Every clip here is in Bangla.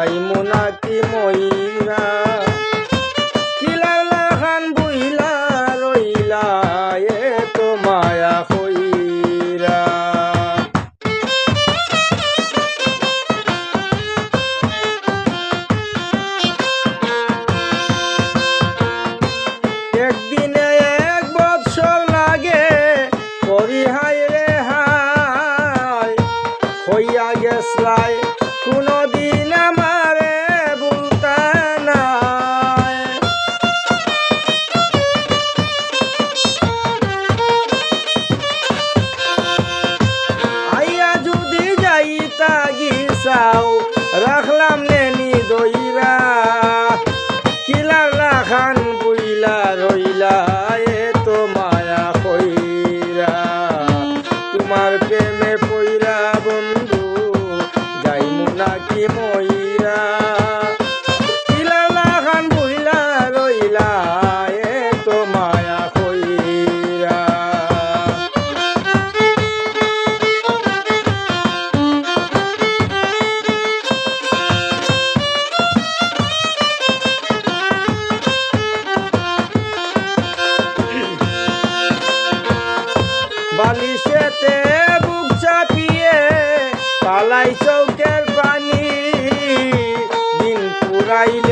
যাইমু নাকি মইরা খিলালা খান বইলা রইলা এ তো মায়া চৌকের পানি। দিন পুরাইলে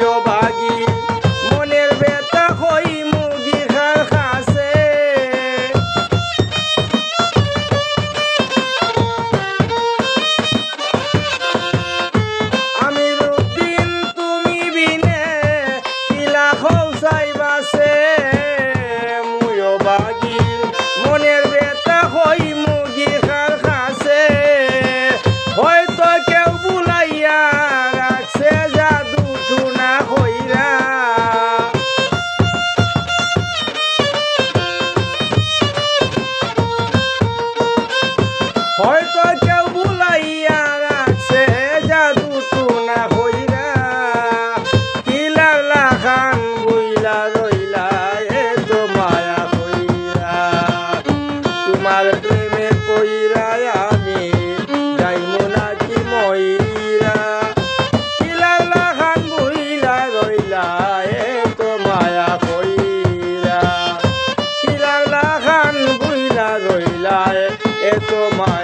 মুয়ো বুইলা এ তো মায়া